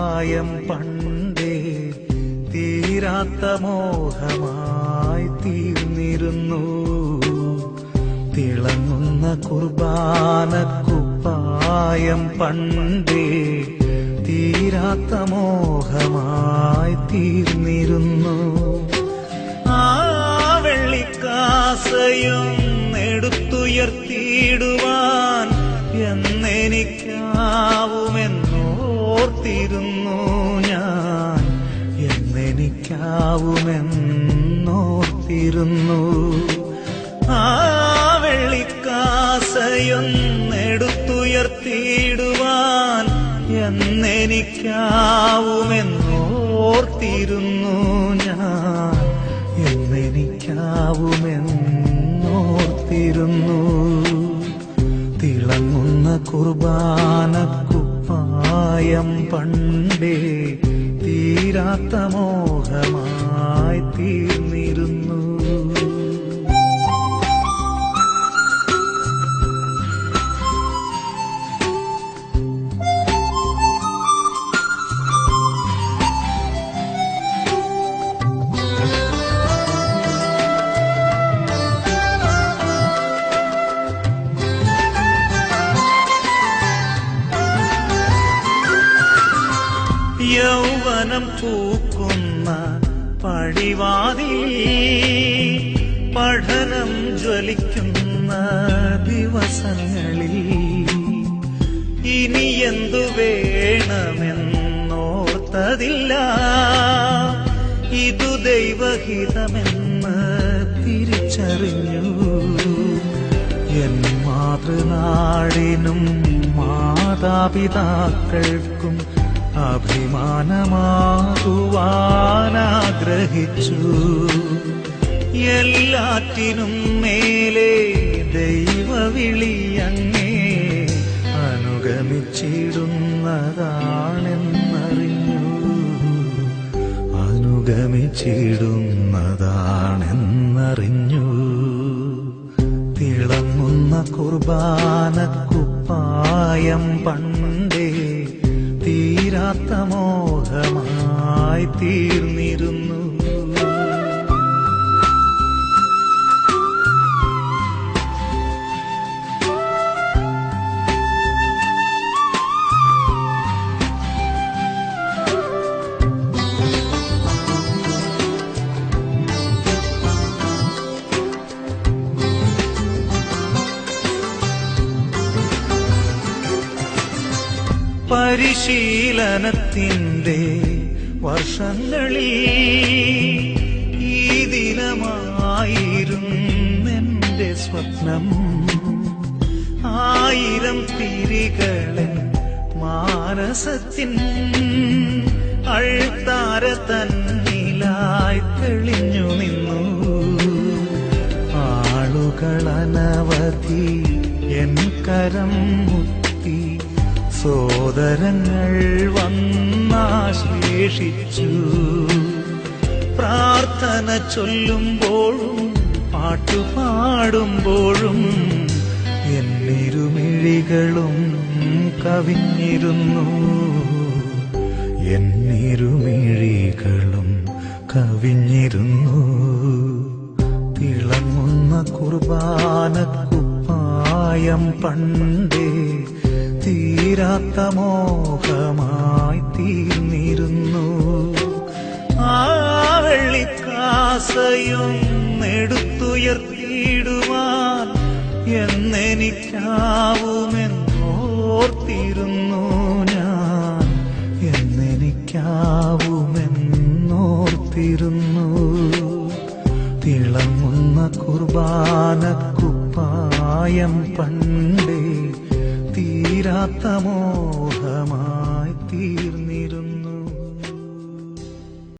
കുപ്പായം പണ്ടേ തീരാത്ത മോഹമായി തീർന്നിരുന്നു. തിളങ്ങുന്ന കുർബാന കുപ്പായം പണ്ടേ തീരാത്ത മോഹമായി തീർന്നിരുന്നു. ആ വെള്ളിക്കാസയും എടുത്തുയർത്തിയിടുവാൻ എന്നെനിക്കാവുമെന്നോർത്തിരുന്നു ഞാൻ. എന്നെനിക്കാവുമെന്നോർത്തിരുന്നു. ആ വെള്ളിക്കാസയൊന്നെടുത്തുയർത്തിയിടുവാൻ എന്നെനിക്കാവുമെന്നോർത്തിരുന്നു ഞാൻ. എന്നെനിക്കാവുമെന്നോർത്തിരുന്നു. തിളങ്ങുന്ന കുർബാന കുപ്പായം പണ്ടേ തീരാത്ത മോഹമായി തീർന്നിരുന്നു യൗവനം തൂക്കുന്ന പഴിവാതി പഠനം ജ്വലിക്കുന്ന ദിവസങ്ങളിൽ ഇനി എന്തു വേണമെന്നോർത്തതില്ല. ഇതു ദൈവഹിതമെന്ന് തിരിച്ചറിഞ്ഞു. എൻ മാതൃനാടിനും മാതാപിതാക്കൾക്കും അഭിമാനമാകുവാനാഗ്രഹിച്ചു. എല്ലാറ്റിനും മേലെ ദൈവവിളിയങ്ങേ അനുഗമിച്ചിടുന്നതാണെന്നറിഞ്ഞു. അനുഗമിച്ചിടുന്നതാണെന്നറിഞ്ഞു. തിളങ്ങുന്ന കുർബാന കുപ്പായം പണ്ടേ തീരാത്ത മോഹമായി തീർന്നിരുന്നു പരിശീലനത്തിന്റെ വർഷങ്ങളിൽ ഈ ദിനമായിരുന്നെന്റെ സ്വപ്നം. ആയിരം തിരികളെ മാനസത്തിൻ അഴുത്താര തന്നിലായി തെളിഞ്ഞു നിന്നു. ആളുകളനവധി എൻ കരം സോദരങ്ങൾ വന്നാശേഷിച്ചു. പ്രാർത്ഥന ചൊല്ലുമ്പോഴും പാട്ടുപാടുമ്പോഴും എന്നിരുമിഴികളും കവിഞ്ഞിരുന്നു. എന്നിരുമിഴികളും കവിഞ്ഞിരുന്നു. തിളങ്ങുന്ന കുർബാന കുപ്പായം പണ്ടേ തീരാത്ത മോഹമായി തീർന്നിരുന്നു. ആ വെള്ളിക്കാസയും എടുത്തുയർത്തിയിടുവാൻ എന്നെനിക്കാവുമെന്നോർത്തിരുന്നു ഞാൻ. എന്നെനിക്കാവുമെന്നോർത്തിരുന്നു. തിളങ്ങുന്ന കുർബാന കുപ്പായം പണ്ടേ തീരാത്ത മോഹമായി